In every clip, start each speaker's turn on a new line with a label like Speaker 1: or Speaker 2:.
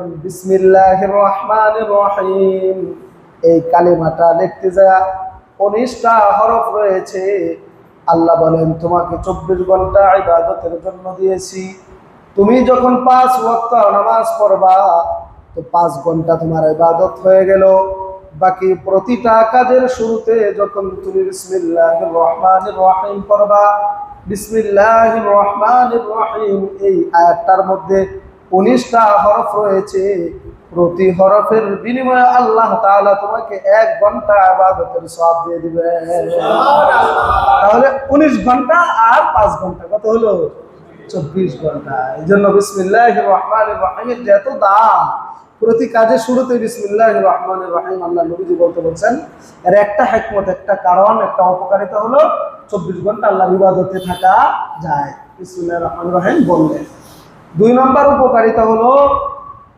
Speaker 1: পড়েন বিসমিল্লাহির রহমানির রহিম। এই কালিমাটা লিখতে যা উনিশটা হরফ রয়েছে। আল্লাহ বলেন, তোমাকে চব্বিশ ঘণ্টা ইবাদতের জন্য দিয়েছি। তুমি যখন পাঁচ ওয়াক্ত নামাজ পড়বা, তো পাঁচ ঘণ্টা তোমার ইবাদত হয়ে গেল। বাকি প্রতিটা কাজের শুরুতে যখন তুমি বিসমিল্লাহির রহমানির রহিম পড়বা, বিসমিল্লাহির রহমানির রহিম, এই আয়াতটার মধ্যে উনিশটা হরফ রয়েছে। প্রতি হরফের বিনিময়ে আল্লাহ তাআলা তোমাকে এক ঘণ্টা আবাদতের সব দিয়ে দিবে। তাহলে উনিশ ঘণ্টা আর পাঁচ ঘণ্টা কত হলো? চব্বিশ ঘণ্টা। এই জন্য বিসমিল্লাহ রহমান রহিমের যে এত দাম প্রতি কাজের শুরুতে বিসমিল্লাহ রহমান রহিম আল্লাহ নবীজি বলতে বলছেন। এর একটা হেকমত একটা কারণ একটা অপকারিতা হলো চব্বিশ ঘণ্টা ইবাদতে থাকা যায়। বিসমিল্লাহ রহমান রহিম বললেন। দুই নম্বর উপকারিতা হলো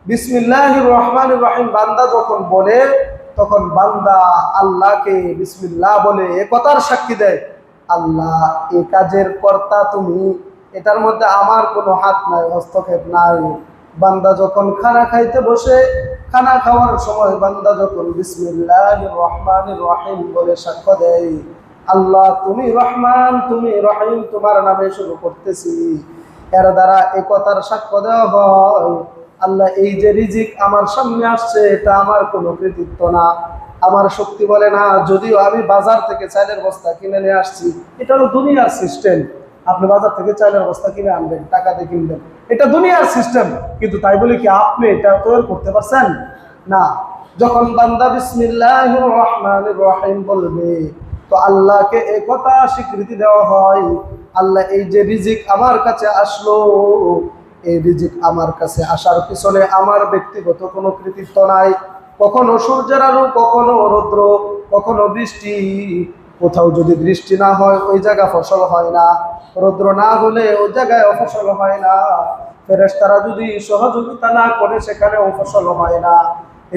Speaker 1: বিসমিল্লাহ রহমান রহিম, বান্দা যখন বলে, তখন বান্দা আল্লাহকে বিসমিল্লাহ বলে, এ কথার সাক্ষী দেয়, আল্লাহ, এ কাজের কর্তা তুমি, এটার মধ্যে আমার কোনো হাত নাই, হস্তক্ষেপ নাই। বান্দা যখন খানা খাইতে বসে, খানা খাওয়ার সময় বান্দা যখন বিসমিল্লাহ রহমান রহিম বলে সাক্ষ্য দেয়, আল্লাহ, তুমি রহমান, তুমি রহিম, তোমার নামে শুরু করতেছি। এর দ্বারা এ কথার সাক্ষ্য দেওয়া হয়, আল্লাহ এই যে রিজিক আমার সামনে আসছে, এটা আমার কোনো কৃতিত্ব না। আমার শক্তি বলে না, যদিও আমি বাজার থেকে চালের বস্তা কিনে নিয়ে আসছি, এটা হলো দুনিয়ার সিস্টেম। আপনি বাজার থেকে চালের বস্তা কিনে আনবেন, টাকা দিয়ে কিনবেন। এটা দুনিয়ার সিস্টেম, কিন্তু তাই বলে কি, আপনি এটা তৈরি করতে পারছেন? না। যখন বান্দা বিসমিল্লাহ রহমান রহিম বলবে তো আল্লাহকে এ কথা স্বীকৃতি দেওয়া হয়, আল্লাহ এই যে রিজিক আমার কাছে আসলো, এই রিজিক আমার কাছে আসার পিছনে আমার ব্যক্তিগত কোনো কৃতিত্ব নাই। কখনো সূর্যের আলো, কখনো রৌদ্র, কখনো বৃষ্টি, কোথাও যদি বৃষ্টি না হয়, ওই জায়গা ফসল হয় না। রৌদ্র না হলে ওই জায়গায় ফসল হয় না। ফেরেশতারা যদি সহযোগিতা না করে, সেখানেও ফসল হয় না।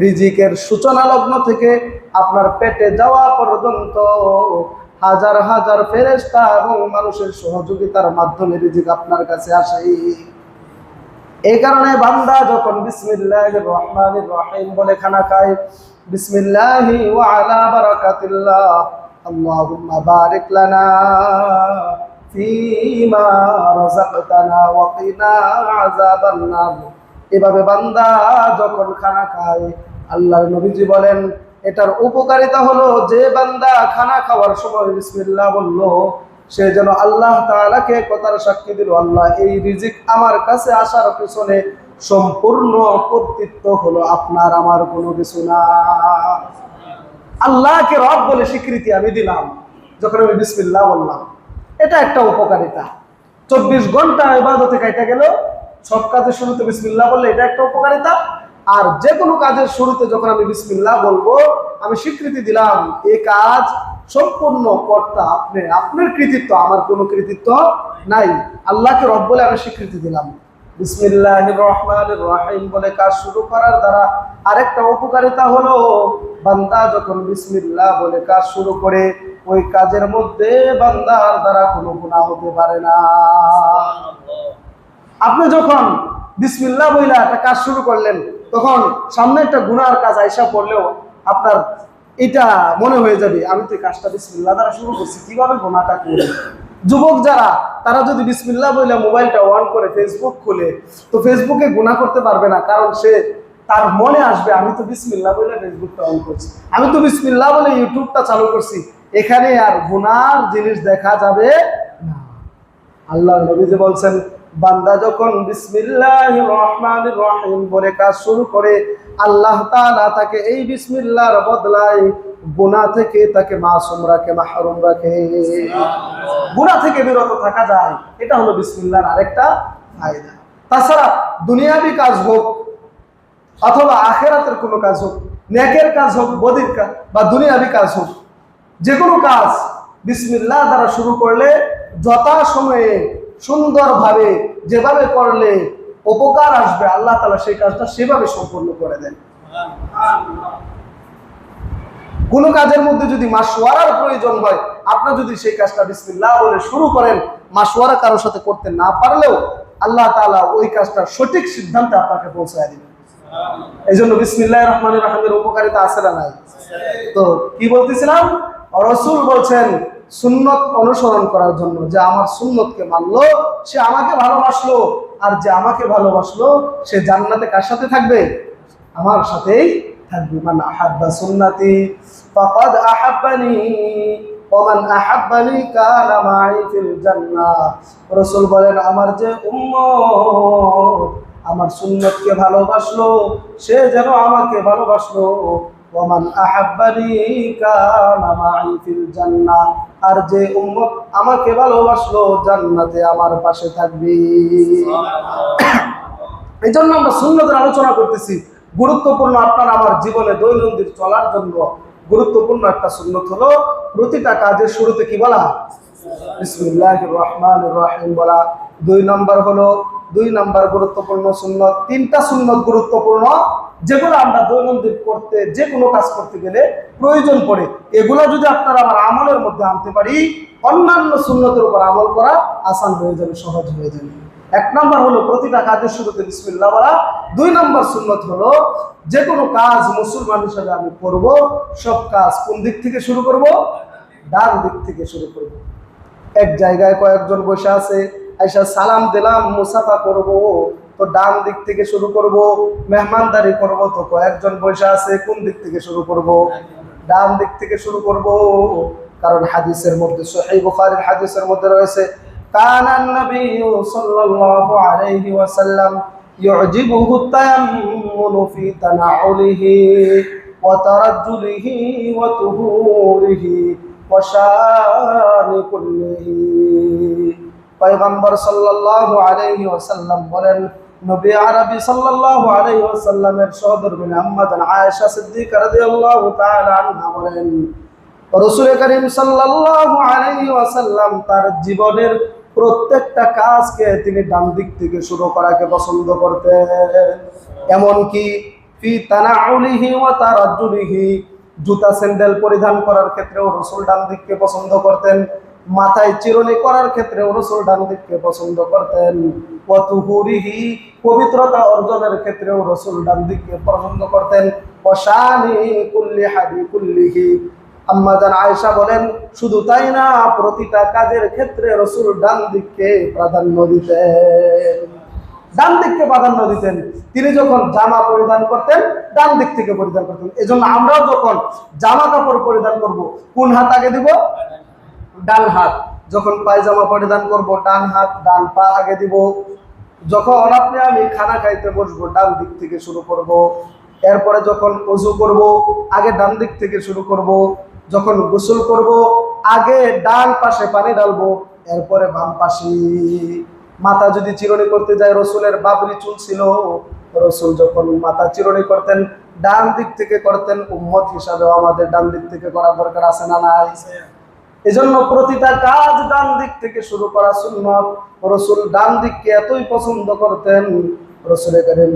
Speaker 1: রিজিকের সূচনা লগ্ন থেকে আপনার পেটে যাওয়া পর্যন্ত হাজার হাজার ফেরেস্তা এবং মানুষের সহযোগিতার মাধ্যমে রিজিক আপনার কাছে আসে। এই কারণে বান্দা যখন বিসমিল্লাহ রহমান রহিম বলে খানা খায়, বিসমিল্লাহি ওয়া আলা বারাকাতিল্লাহ, আল্লাহুম্মা বারিক লানা ফীমা রাযাকতানা ওয়া কিনা আযাবান নার এভাবে বান্দা যখন খানা খায়, আল্লাহর নবীজি বলেন, এটার উপকারিতা হলো যে বান্দা খানা খাওয়ার সময় বিসমিল্লাহ বলল, সে যেন আল্লাহ তাআলাকে কথার সাক্ষী দিল, আল্লাহ, এই রিজিক আমার কাছে আসার পিছনে সম্পূর্ণ কর্তৃত্ব হলো আপনার, আমার কোনো কিছু না। আল্লাহকে রব বলে স্বীকৃতি আমি দিলাম, যখন আমি বিসমিল্লাহ বললাম। এটা একটা উপকারিতা। চব্বিশ ঘণ্টা ইবাদতে কাইটা গেল সব কাজের শুরুতে বিসমিল্লাহ বললে এটা একটা উপকারিতা। আর যে কোনো কাজের শুরুতে যখন আমি বিসমিল্লাহ বলব, আমি স্বীকৃতি দিলাম এই কাজ সম্পূর্ণ কর্তা আপনি, আপনার কৃতিত্ব, আমার কোনো কৃতিত্ব নাই। আল্লাহকে রব বলে আমি স্বীকৃতি দিলাম। বিসমিল্লাহ রহমান রহিম বলে কাজ শুরু করার দ্বারা আরেকটা উপকারিতা হলো, বান্দা যখন বলে কাজ শুরু করে, ওই কাজের মধ্যে বান্দার দ্বারা কোনো গুণা হতে পারে না। আপনি যখন বিসমিল্লাহ বইলা একটা কাজ শুরু করলেন, তখন সামনে একটা গুনার কাজ আইসা পড়লেও আপনার এটা মনে হয়ে যাবে, আমি তো কাজটা বিসমিল্লাহ দ্বারা শুরু করছি, কীভাবে গোনাটা করি যুবক যারা, তারা যদি বিসমিল্লা বইলে মোবাইলটা অন করে ফেসবুক খুলে, তো ফেসবুকে গুণা করতে পারবে না, কারণ সে তার মনে আসবে, আমি তো বিসমিল্লাহ বলে ফেসবুকটা অন করছি। আমি তো বিসমিল্লাহ বলে ইউটিউবটা চালু করছি, এখানে আর গুনার জিনিস দেখা যাবে না। আল্লাহ নবীজি বলছেন বান্দা যখন বিসমিল্লাহ রহমান রহিম বলে কাজ শুরু করে, আল্লাহ তাআলা তাকে এই বিসমিল্লাহর বদলায় গুনাহ থেকে তাকে মাসুম রাখে, মাহরুম রাখে। গুনাহ থেকে বিরত থাকা যায়। এটা হলো বিসমিল্লাহর আরেকটা ফায়দা। তাছাড়া দুনিয়াবি কাজ হোক, অথবা আখেরাতের কোনো কাজ হোক, নেকের কাজ হোক, বদির কাজ, বা দুনিয়াবি কাজ হোক যে কোনো কাজ বিসমিল্লাহ দ্বারা শুরু করলে যথা সময়ে সুন্দরভাবে যেভাবে করলে উপকার আসবে, আল্লাহ তালা সেই কাজটা সেভাবে সম্পূর্ণ করে দেন। কোনো কাজের মধ্যে যদি মাসওয়ারার প্রয়োজন হয় আপনার যদি সেই কাজটা বিসমিল্লাহ বলে শুরু করেন মাসওয়ারা কারোর সাথে করতে না পারলেও আল্লাহ তালা ওই কাজটা সঠিক সিদ্ধান্তে আপনাকে পৌঁছায় দিবেন। এই জন্য বিসমিল্লাহ রহমান রহমের উপকারিতা আছে না নাই? তো কি বলতেছিলাম? রসুল বলছেন সুন্নত অনুসরণ করার জন্য যে আমার সুন্নতকে মানলো, সে আমাকে ভালোবাসলো। আর যে আমাকে ভালোবাসলো, সে জান্নাতে কার সাথে থাকবে? আমার সাথেই থাকবে। মান আহাব্বা সুন্নতি, ফাকাদ আহাব্বানি ওমান আহাব্বানি কানা মাই ফিল জান্নাহ। রাসূল বলেন, আমার যে উম্মত, আমার সুন্নতকে ভালোবাসলো, সে যেন আমাকে ভালোবাসলো। ওমান আহাব্বানি কানা মাই ফিল জান্নাহ আর যে উম্মত আমাকে ভালোবাসলো জান্নাতে আমার পাশে থাকবে। এই জন্য আমরা সুন্নতের আলোচনা করতেছি। গুরুত্বপূর্ণ আপনার আমার জীবনে দৈনন্দিন চলার জন্য গুরুত্বপূর্ণ একটা সুন্নত হলো প্রতিটা কাজের শুরুতে কি বলা? বিসমিল্লাহ রহমান রহিম বলা। দুই নম্বর হলো দুই নাম্বার গুরুত্বপূর্ণ সুন্নত, তিনটা সুন্নত গুরুত্বপূর্ণ, যেগুলো আমরা দৈনন্দিন করতে, যে কোনো কাজ করতে গেলে প্রয়োজন পড়ে। এগুলো যদি আপনারা আমার আমলের মধ্যে আনতে পারি, অন্যান্য সুন্নতের উপর আমল করা আসান হয়ে যাবে, সহজ হয়ে যাবে। এক নম্বর হলো প্রতিটা কাজের শুরুতে বিসমিল্লাহ বলা। দুই নম্বর সুন্নত হলো যে কোনো কাজ মুসলমান হিসাবে আমি করব, সব কাজ কোন দিক থেকে শুরু করব? ডান দিক থেকে শুরু করব। এক জায়গায় কয়েকজন বসে আছে আইসা সালাম দিলাম মুসাফা করব তো ডান দিক থেকে শুরু করব মেহমানদারি করব তো কয়েকজন বসে আছে কোন দিক থেকে শুরু করব ডান দিক থেকে শুরু করব কারণ হাদিসের মধ্যে সহিহ বুখারীর হাদিসের মধ্যে রয়েছে কানা নবী সাল্লাল্লাহু আলাইহি ওয়াসাল্লাম يعجبه التيمم في تنعله وترجله وطهوره وشان كله পয়গম্বর সাল্লাল্লাহু আলাইহি ওয়াসাল্লাম বলেন, নবী আরবি সাল্লাল্লাহু আলাইহি ওয়াসাল্লামের সহধর্মিনী আম্মা জান আয়েশা সিদ্দিকা রাদিয়াল্লাহু তাআলা আনহা বলেন, রাসূল করিম সাল্লাল্লাহু আলাইহি ওয়াসাল্লাম তার জীবনের প্রত্যেকটা কাজকে তিনি ডান দিক থেকে শুরু করাকে পছন্দ করতেন। এমনকি ফি তানাউলিহি ওয়া তারাজ্জুলিহি, জুতা স্যান্ডেল পরিধান করার ক্ষেত্রেও রসুল ডান দিককে পছন্দ করতেন। মাথায় চিরনি করার ক্ষেত্রেও রসুল ডান দিককে পছন্দ করতেন। ওয়াতুহুরিহি, পবিত্রতা অর্জনের ক্ষেত্রেও রসুল ডান দিককে পছন্দ করতেন। ওয়াশানি কুল্লি হাবি কুল্লিহি। আম্মা জান আয়েশা বলেন, শুধু তাই না, প্রতিটা কাজের ক্ষেত্রে রসুল ডান দিককে প্রাধান্য দিতেন। ডান দিককে প্রাধান্য দিতেন। তিনি যখন জামা পরিধান করতেন, ডান দিক থেকে পরিধান করতেন। এজন্য আমরাও যখন জামা কাপড় পরিধান করব, কোন হাত আগে দিব? ডান হাত, যখন পায়জামা পরিধান করব, ডান হাত, ডান পা আগে দিব। যখন আপনি আমি খানা খাইতে বসবো, ডান দিক থেকে শুরু করব। এরপরে যখন অজু করব, আগে ডান দিক থেকে শুরু করব। যখন গোসল করব, আগে ডান পাশে পানি ডালবো এরপরে বাম পাশে। মাথা যদি চিরনি করতে যায়, রসুলের বাবরি চুল ছিল। রসুল যখন মাথা চিরনি করতেন, ডান দিক থেকে করতেন, উম্মত হিসাবেও আমাদের ডান দিক থেকে করার দরকার আছে না নাই? এজন্য প্রতিটা কাজ ডান দিক থেকে শুরু করা সুন্নত। রসুল ডান দিককে এতই পছন্দ করতেন। রসুল করিম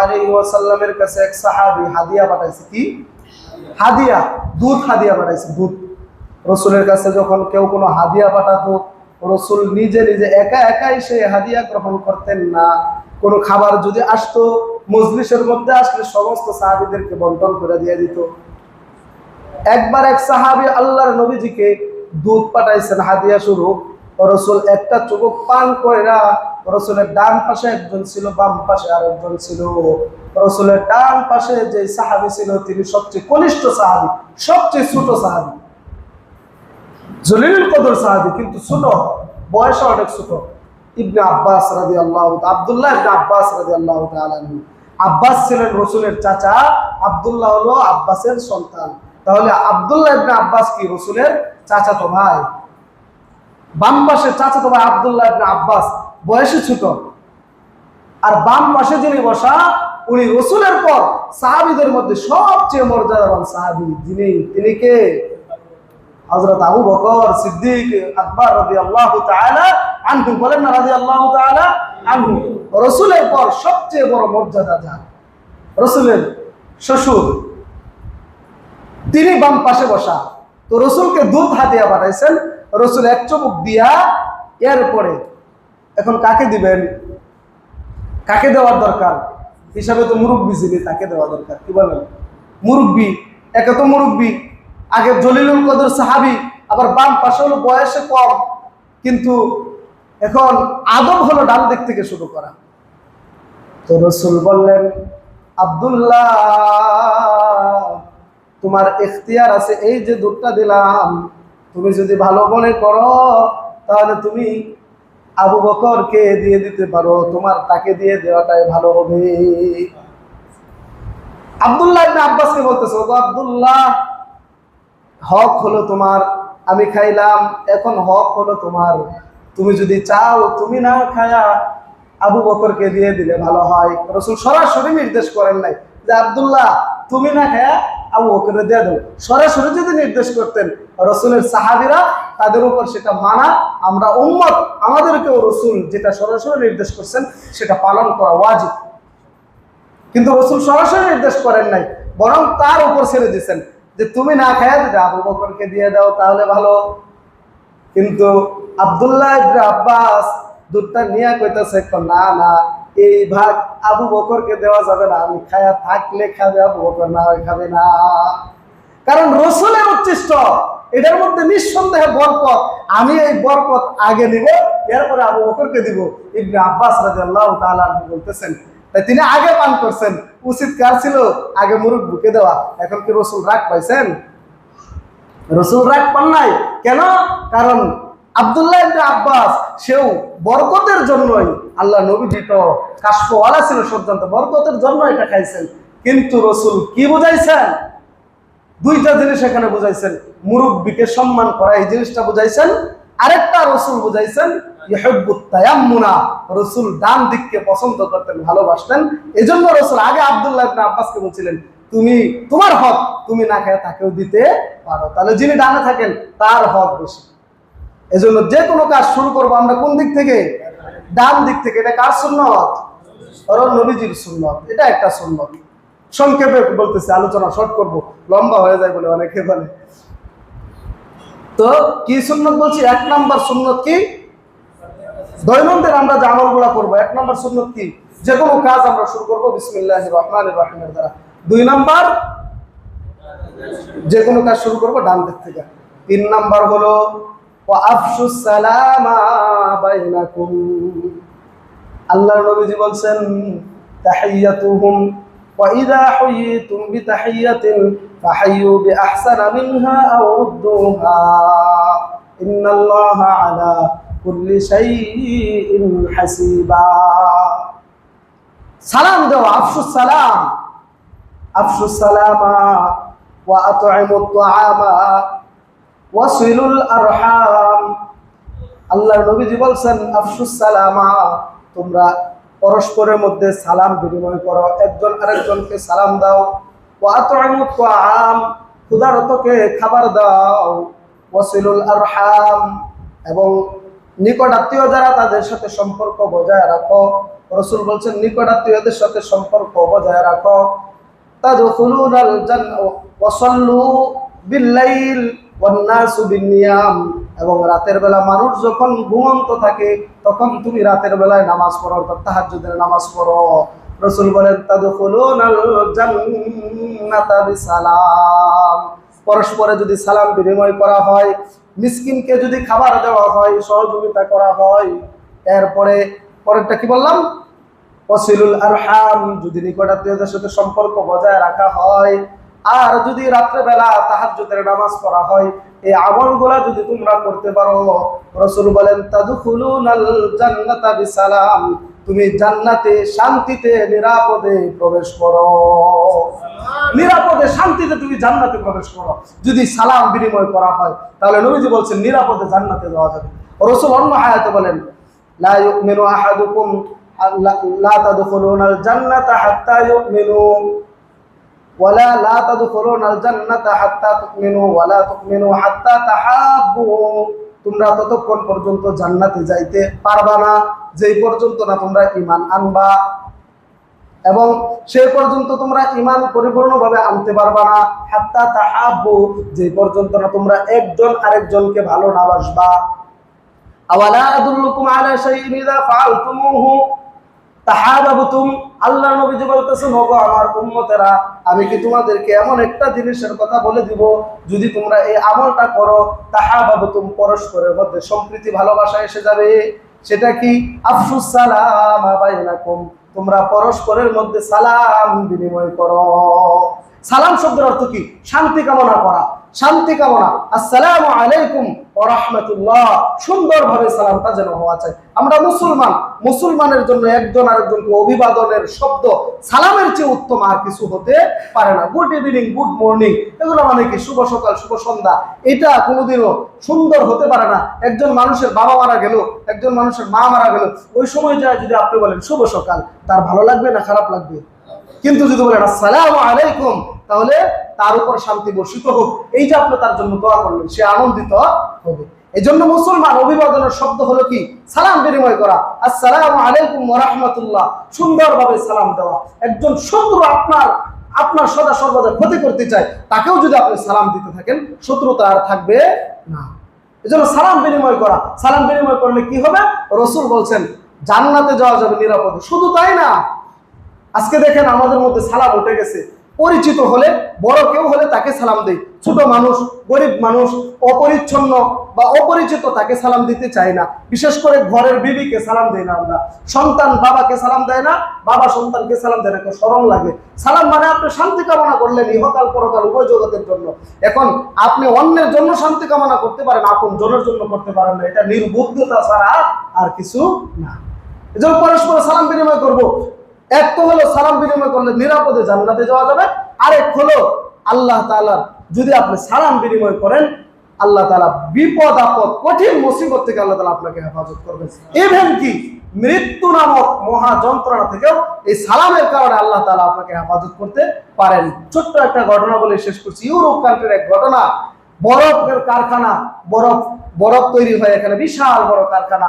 Speaker 1: আলাইহি ওয়াসাল্লামের কাছে এক সাহাবী হাদিয়া পাঠাইছে কি? হাদিয়া, দুধ হাদিয়া পাঠাইছে, দুধ। রসুলের কাছে যখন কেউ কোনো হাদিয়া পাঠাতো, রসুল নিজে নিজে একা একাই সেই হাদিয়া গ্রহণ করতেন না। কোনো খাবার যদি আসতো, মজলিসের মধ্যে আসলে সমস্ত সাহাবিদেরকে বন্টন করে দিয়ে দিত। একবার এক সাহাবি আল্লাহর নবীজিকে দুধ পাঠাইছেন, হাদিয়া স্বরূপ রসুল একটা চুবুক পান কইরা রসুলের ডান পাশে একজন ছিল, বাম পাশে আরেকজন ছিল। রসুলের ডান পাশে যে সাহাবি ছিল, তিনি সবচেয়ে কনিষ্ঠ সাহাবি, সবচেয়ে ছোট সাহাবি। জলিল কদর সাহাবি, কিন্তু ছোট বয়সে অনেক ছোট। ইবনে আব্বাস রাজি আল্লাহ আবদুল্লাহ ইবনে আব্বাস রাজি আল্লাহ আব্বাস ছিলেন রসুলের চাচা, আবদুল্লাহ হলো আব্বাসের সন্তান। তাহলে আবদুল্লাহ ইবনে আব্বাস কি? রসুলের চাচাতো ভাই। বাম পাশে চাচাতো ভাই আবদুল্লাহ ইবনে আব্বাস। বয়সে ছোট। আর বাম পাশে যিনি বসা, উনি রসুলের পর সাহাবিদের মধ্যে সবচেয়ে মর্যাদাবান সাহাবি। যিনি, তিনি কে? হযরত আবু বকর সিদ্দিক আকবর রাদিয়াল্লাহু তাআলা আনহু। বলেন না রাদিয়াল্লাহু তাআলা আনহু। রাসূলের পর সবচেয়ে বড় মর্যাদা যার? রসুলের শ্বশুর। তিনি বাম পাশে বসা। তো রসুলকে দুধ হাতিয়া পাঠাইছেন। রসুল এক চমুক দিয়া এরপরে এখন কাকে দিবেন? কাকে দেওয়ার দরকার? হিসাবে তো মুরব্বী যিনি, তাকে দেওয়া দরকার। কি বলেন? মুরব্বী, একে তো মুরব্বী। আগে জলিলুল কদর সাহাবি, আবার বাম পাশে হলো বয়সে কম। কিন্তু এখন আদব হলো ডান দিক থেকে শুরু করা। তো রসুল বললেন, আব্দুল্লাহ তোমার এখতিয়ার আছে, এই যে দুধটা দিলাম, তুমি যদি ভালো মনে করো, তাহলে তুমি আবু বকরকে দিয়ে দিতে পারো, তোমার তাকে দিয়ে দেওয়াটাই ভালো হবে। আব্দুল্লাহ ইবনে আব্বাসকে বলতেছে, ওগো আব্দুল্লাহ, হক হলো তোমার, আমি খাইলাম, এখন হক হলো তোমার। তুমি যদি চাও, তুমি না খায়া আবু বকরকে দিয়ে দিলে ভালো হয়। রসুল সরাসরি নির্দেশ করেন নাই যে, আব্দুল্লাহ তুমি না খায়া আবু বকরে দিয়ে দেবো সরাসরি যদি নির্দেশ করতেন রসুলের সাহাবিরা, তাদের উপর সেটা মানা, আমরা উম্মত, আমাদেরকেও রসুল যেটা সরাসরি নির্দেশ করছেন, সেটা পালন করা ওয়াজিব। কিন্তু রসুল সরাসরি নির্দেশ করেন নাই, বরং তার উপর ছেড়ে দিচ্ছেন যে তুমি না খায় যদি আবু বকরকে দিয়ে দাও, তাহলে ভালো। কিন্তু আব্দুল্লাহ আব্বাস দুধটা নিয়ে কইতেছে না না এই ভাগ আবু বকরকে দেওয়া যাবে না। আমি খায়া থাকলে খাবে, আবু বকর না হয় খাবে না। কারণ রসুলের উচ্ছিষ্ট এটার মধ্যে নিঃসন্দেহে বরকত। আমি এই বরকত আগে নিব, এরপরে আবু বকরকে দিব। ইবনে আব্বাস তাআলা আনহু বলতেছেন, তাই তিনি আগে পান করছেন। উচিত কার ছিল? আগে মুরুখ বুকে দেওয়া। এখন কি রসুল রাগ পাইছেন? রসুল রাগ পান নাই। কেন? কারণ আব্দুল্লাহ ইবনে আব্বাস, সেও বরকতের জন্যই আল্লাহ নবীজি তো কাশফওয়ালা ছিল সজ্জান্ত, বরকতের জন্য এটা খাইছেন। কিন্তু রসুল কি বুঝাইছেন? দুইটা জিনিস এখানে বুঝাইছেন। মুরব্বীকে সম্মান করা, এই জিনিসটা বুঝাইছেন। আরেকটা রসুল বুঝাইছেন ইহব্বুত তায়াম্মুনা। রসুল ডান দিককে পছন্দ করতেন, ভালোবাসতেন। এজন্য রসুল আগে আব্দুল্লাহ ইবনে আব্বাসকে বলছিলেন, তুমি তোমার হক, তুমি না খেয়ে তাকেও দিতে পারো। তাহলে যিনি ডানে থাকেন, তার হক বেশি। এজন্য যে কোনো কাজ শুরু করব আমরা কোন দিক থেকে? ডান দিক থেকে। এটা কার সুন্নত? নবীজির সুন্নত। এটা একটা সুন্নত। সংক্ষেপে বলতেছি, আলোচনা শর্ট করব। লম্বা হয়ে যায় বলে অনেকে বলে। তো কি সুন্নত বলছি? এক নাম্বার সুন্নত কি? দৈনন্দিন আমরা যে আমলগুলা করব, এক নাম্বার সুন্নত কি? যে কোনো কাজ আমরা শুরু করব বিসমিল্লাহ রহমান রহিমের দ্বারা। দুই নাম্বার, যে কোনো কাজ শুরু করব ডান দিক থেকে। তিন নাম্বার হলো وَأَفْشُوا السَّلَامَ بَيْنَكُمْ আল্লাহর নবীজি বলছেন তাহিয়াতুহুম وَإِذَا حُيِّيتُمْ بِتَحِيَّةٍ فَحَيُّوا بِأَحْسَنَ مِنْهَا أَوْ رُدُّوهَا إِنَّ اللَّهَ عَلَى كُلِّ شَيْءٍ حَسِيبًا সালাম দাও আফসুস সালাম আফসুস সালামা ওয়া আত'ইমুত তুআমা ওয়াসিলুল আরহাম। নবীজি বলছেন, আফসুস সালামা, তোমরা পরস্পরের মধ্যে সালাম বিনিময় করো। একজন আরেকজনকে সালাম দাও। তুআম ক্ষুধারতকে খাবার দাও। ওয়াসিলুল আরহাম। এবং নিকট আত্মীয় যারা তাদের সাথে সম্পর্ক বজায় রাখো। রসুল বলছেন নিকট আত্মীয়দের সাথে সম্পর্ক বজায় রাখো। তাদখুলুনাল জান্নাহ বিল্লাইল এবং রাতের বেলা মানুষ যখন ঘুমন্ত থাকে, তখন তুমি রাতের বেলায় নামাজ পড়ো, অর্থাৎ তাহাজ্জুদের নামাজ পড়ো। রসুল বলেন বিসালাম। পরস্পরে যদি সালাম বিনিময় করা হয়, মিসকিনকে যদি খাবার দেওয়া হয়, সহযোগিতা করা হয়, এরপরে পরেরটা কি বললাম? ওয়াসিলুল আরহাম, যদি নিকটাত্মীয়দের সাথে সম্পর্ক বজায় রাখা হয় আর যদি রাত্রেবেলা তাহাজ্জুদের নামাজ পড়া হয় এই আমলগুলা যদি তোমরা করতে পারো রসুল বলেন তাদুখুলুনাল জান্নাতা বিসালাম। তুমি জান্নাতে শান্তিতে নিরাপদে প্রবেশ করো। নিরাপদে শান্তিতে তুমি জান্নাতে প্রবেশ করো। যদি সালাম বিনিময় করা হয় তাহলে নবীজি বলছেন নিরাপদে জান্নাতে যাওয়া যাবে। রসুল অন্য হায়াতে বলেন লা ইউমিনু আহাদুকুম লা তাদখুলুনাল জান্নাতা হাত্তা ইউমিনু ওয়ালা লা তাদখুলুনাল জান্নাতা হাত্তা তুমিনু, ওয়ালা তুমিনু হাত্তা তাহাব্বু। তোমরা ততক্ষণ পর্যন্ত জান্নাতে যাইতে পারবা না, যেই পর্যন্ত না তোমরা ঈমান আনবা। এবং সেই পর্যন্ত তোমরা ঈমান পরিপূর্ণভাবে আনতে পারবা না, হাত্তা তাহাব্বু, যেই পর্যন্ত না তোমরা একজন আরেকজনকে ভালো না বাসবা। আওয়ালা আদুল্লুকুম আলা শাইইন ইযা ফাআলতুমুহু? তাহাবাবুতুম আল্লাহ নবীজি বলতেছেন, ওগো আমার আমি কি তোমাদেরকে এমন একটা জিনিসের কথা বলে দিব? যদি তোমরা এই আমলটা করো, তাহাবাবুতুম পরস্পরের মধ্যে সম্প্রীতি, ভালোবাসা এসে যাবে। সেটা কি? আফসুস সালাম তোমরা পরস্পরের মধ্যে সালাম বিনিময় করো। সালাম শব্দের অর্থ কি? শান্তি কামনা করা। শান্তি কামনা। আসসালামু আলাইকুম ওয়া রাহমাতুল্লাহ। সুন্দরভাবে সালামটা যেন হওয়া চাই। আমরা মুসলমান, মুসলমানের জন্য একজন আরেকজনকে অভিবাদনের শব্দ, সালামের চেয়ে উত্তম আর কিছু হতে পারে না। গুড ইভিনিং গুড মর্নিং এগুলো মানে কি? শুভ সকাল, শুভ সন্ধ্যা। এটা কোনোদিনও সুন্দর হতে পারে না। একজন মানুষের বাবা মারা গেল, একজন মানুষের মা মারা গেল। ওই সময় যায় যদি আপনি বলেন, শুভ সকাল। তার ভালো লাগবে না খারাপ লাগবে? কিন্তু যদি বলেন, আসসালামু আলাইকুম তাহলে তার উপর শান্তি বর্ষিত হোক। এই যে আপনি তার জন্য দোয়া করলেন, সে আনন্দিত হবে। এই জন্য মুসলমান অভিবাদনের শব্দ হলো কি? সালাম বিনিময় করা। আসসালামু আলাইকুম রাহমাতুল্লাহ। সুন্দরভাবে সালাম দেওয়া। একজন শত্রু আপনার আপনার সদা সর্বদা ক্ষতি করতে চায়, তাকেও যদি আপনি সালাম দিতে থাকেন, শত্রুতা আর থাকবে না। এজন্য সালাম বিনিময় করা। সালাম বিনিময় করলে কি হবে? রসুল বলছেন, জান্নাতে যাওয়া যাবে নিরাপদে। শুধু তাই না, আজকে দেখেন আমাদের মধ্যে সালাম উঠে গেছে। পরিচিত হলে, বড় কেউ হলে তাকে সালাম দেই ছোট মানুষ, গরিব মানুষ, অপরিচ্ছন্ন বা অপরিচিত তাকে সালাম দিতে চাই না। বিশেষ করে ঘরের বিবিকে সালাম দেয় না আমরা। সন্তান বাবাকে সালাম দেয় না, বাবা সন্তানকে সালাম দেয় না স্মরণ লাগে। সালাম মানে আপনি শান্তি কামনা করলেন ইহকাল পরকাল উভয় জগতের জন্য। এখন আপনি অন্যের জন্য শান্তি কামনা করতে পারেন, আপন জনের জন্য করতে পারেন না। এটা নির্বুদ্ধতা ছাড়া আর কিছু না। এজন্য পরস্পর সালাম বিনিময় করব। এক তো হলো সালাম বিনিময় করলে নিরাপদে জান্নাতে যাওয়া যাবে। আরেক হলো আল্লাহ তাআলার যদি আপনি সালাম বিনিময় করেন, আল্লাহ তাআলা বিপদ, আপদ, কঠিন মুসিবত থেকে আল্লাহ তালা আপনাকে হেফাজত করবেন। ইভেন কি মৃত্যু নামক মহা যন্ত্রণা থেকেও এই সালামের কারণে আল্লাহ তাআলা আপনাকে হেফাজত করতে পারেন। ছোট্ট একটা ঘটনা বলে শেষ করছি। ইউরোপ কান্ট্রির এক ঘটনা, বরফের কারখানা, বরফ বরফ তৈরি হয় এখানে, বিশাল বড় কারখানা।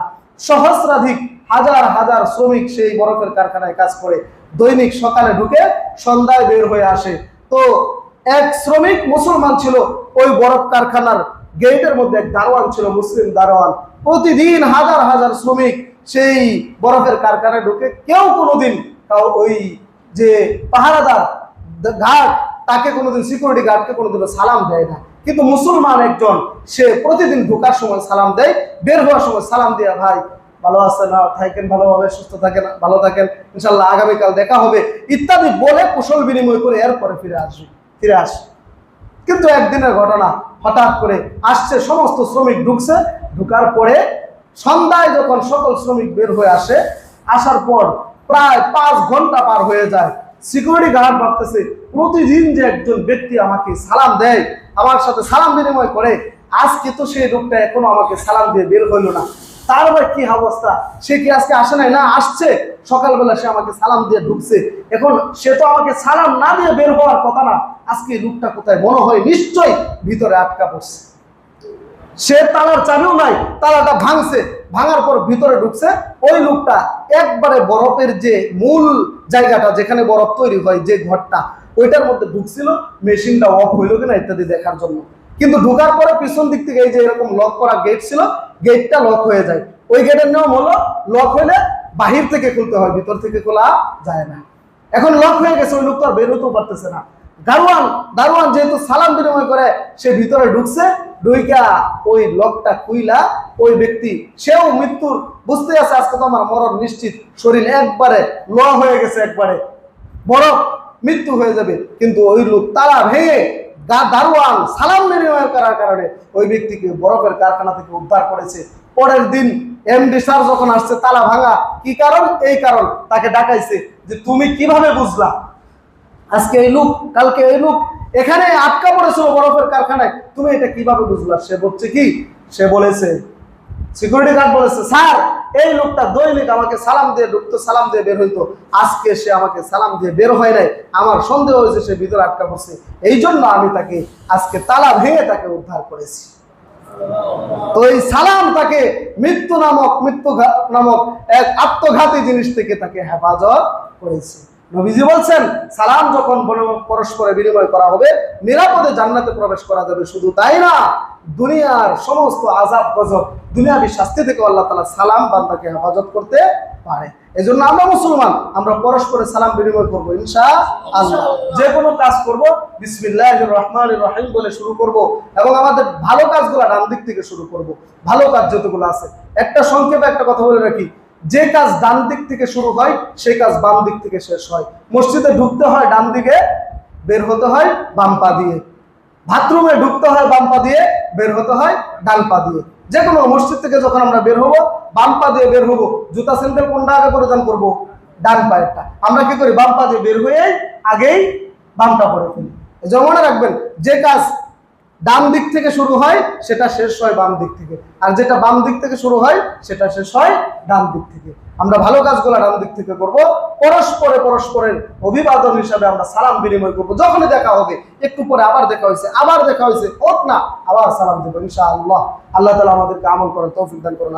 Speaker 1: সহস্রাধিক হাজার হাজার শ্রমিক সেই বরফের কারখানায় কাজ করে, দৈনিক সকালে ঢুকে সন্ধ্যায় বের হয়ে আসে। তো এক শ্রমিক মুসলমান ছিল, ওই বরফ কারখানার গেটের মধ্যে এক দারোয়ান ছিল, মুসলিম দারোয়ান। প্রতিদিন হাজার হাজার শ্রমিক সেই বরফের কারখানায় ঢুকে, কেউ কোনোদিন তাও ওই যে পাহারাদার ঘাট, তাকে কোনোদিন সিকিউরিটি গার্ডকে কোনোদিন সালাম দেয় না। কিন্তু মুসলমান একজন, সে প্রতিদিন ঢোকার সময় সালাম দেয়, বের হওয়ার সময় সালাম দেয়া ভাই ভালো আছে না, থাকেন ভালোভাবে, সুস্থ থাকেন, ভালো থাকেন ইনশাল্লাহ আগামীকাল দেখা হবে। ইত্যাদি বলে কুশল বিনিময় করে এরপরে ফিরে আসবে, ফিরে আস। কিন্তু একদিনের ঘটনা হঠাৎ করে আসছে, সমস্ত শ্রমিক ঢুকছে। ঢুকার পরে সন্ধ্যায় যখন সকল শ্রমিক বের হয়ে আসে, আসার পর প্রায় পাঁচ ঘণ্টা পার হয়ে যায়। সিকিউরিটি গার্ড ভাবতেছে, প্রতিদিন যে একজন ব্যক্তি আমাকে সালাম দেয়, আমার সাথে সালাম বিনিময় করে, আজকে তো সেই লোকটা এখনও আমাকে সালাম দিয়ে বের হইল না। তার আবার কি অবস্থা? সে কি আজকে আসে নাই? না, আসছে। সকালবেলা সে আমাকে সালাম দিয়ে ঢুকছে। এখন সে তো আমাকে সালাম না দিয়ে বের হওয়ার কথা না। আজকে লোকটা কোথায়? মনে হয় নিশ্চয়ই ভিতরে আটকা পড়ছে। সে তালার চাবিও নাই, তালাটা ভাঙছে। ভাঙার পর ভিতরে ঢুকছে। ওই লোকটা একবারে বরফের যে মূল জায়গাটা যেখানে বরফ তৈরি হয়, যে ঘরটা, ওইটার মধ্যে ঢুকছিল। মেশিনটা অফ হইল কিনা ইত্যাদি দেখার জন্য। কিন্তু ঢোকার পরে পিছন দিক থেকে এই যে এরকম লক করা গেট ছিল গেটটা লক হয়ে যায়। ওই গেটের নিয়ম হলো লক হলে বাহির থেকে খুলতে হয়, ভিতর থেকে খোলা যায় না। এখন লক হয়ে গেছে, ওই লোক তো আর বের হতেও পারতেছে না। দারোয়ান দারোয়ান যেহেতু সালাম বিনিময় করে, সে ভিতরে ঢুকছে, ঢুইকা ওই লকটা খুইলা, ওই ব্যক্তি, সেও মৃত্যুর বুঝতে আছে আজকে তো আমার মরণ নিশ্চিত। শরীর একবারে ল হয়ে গেছে একবারে। বড় মৃত্যু হয়ে যাবে, কিন্তু ওই লোক তালা ভেঙে দারোয়ান সালাম বিনিময় করার কারণে ওই ব্যক্তিকে বরফের কারখানা থেকে উদ্ধার করেছে। পরের দিন এমডি স্যার যখন আসছে, তালা ভাঙা। কি কারণ? এই কারণ। তাকে ডাকাইছে যে তুমি কীভাবে বুঝলা? আজকে এই লোক, কালকে এই লোক এখানে আটকা পড়েছিল বরফের কারখানায়। তুমি এটা কীভাবে বুঝলা? সে বলছে কি? সে বলেছে সিকিউরিটি গার্ড বলেছে, স্যার, এই লোকটা দৈনিক আমাকে সালাম দিয়ে ঢুকতো, সালাম দিয়ে বের হইতো। আজকে সে আমাকে সালাম দিয়ে বের হয় নাই। আমার সন্দেহ হয়েছে সে ভিতরে আটকা পড়ছে। এই জন্য আমি তাকে আজকে তালা ভেঙে তাকে উদ্ধার করেছি। তো সালাম তাকে মৃত্যু নামক মৃত্যু নামক এক আত্মঘাতী জিনিস থেকে তাকে হেফাজত করেছে। নবীজি বলছেন, সালাম যখন পরস্পরে বিনিময় করা হবে, নিরাপদে জান্নাতে প্রবেশ করা যাবে। শুধু তাই না দুনিয়ার সমস্ত আজাব গজব দুনিয়াবি শাস্তি থেকে আল্লাহ তালা সালাম বান্দাকে হেফাজত করতে পারে। এই জন্য আমরা মুসলমান আমরা পরস্পরে সালাম বিনিময় করব ইনশা আল্লাহ যে কোনো কাজ করব বিসমিল্লাহ রহমান রহিম বলে শুরু করব এবং আমাদের ভালো কাজগুলো ডান দিক থেকে শুরু করব। ভালো কাজ যতগুলো আছে। একটা সংক্ষেপে একটা কথা বলে রাখি যে কাজ ডান দিক থেকে শুরু হয় সেই কাজ বাম দিক থেকে শেষ হয়। মসজিদে ঢুকতে হয় ডান দিকে বের হতে হয় বাম পা দিয়ে। বাথরুমে ঢুকতে হয় বাম পা দিয়ে, বের হতে হয় ডান পা দিয়ে। যে কোনো মসজিদ থেকে যখন আমরা বের হব, বাম পা দিয়ে বের হব, জুতা স্যান্ডেল কোনটা আগে পরিধান করব? ডান পায়েরটা। আমরা কি করি? বাম পা দিয়ে বের হয়ে আগেই বামটা পরে ফেলি। জমানে মনে রাখবেন, যে কাজ ডান দিক থেকে শুরু হয়, সেটা শেষ হয় বাম দিক থেকে। আর যেটা বাম দিক থেকে শুরু হয়, সেটা শেষ হয় ডান দিক থেকে। আমরা ভালো কাজগুলো ডান দিক থেকে করব। পরস্পরে পরস্পরের অভিবাদন হিসাবে আমরা সালাম বিনিময় করব। যখনই দেখা হবে, একটু পরে আবার দেখা হয়েছে, আবার দেখা হয়েছে, হোক না, আবার সালাম দেবো ইনশাআল্লাহ। আল্লাহ তালা আমাদেরকে আমল করার তৌফিক দান করুন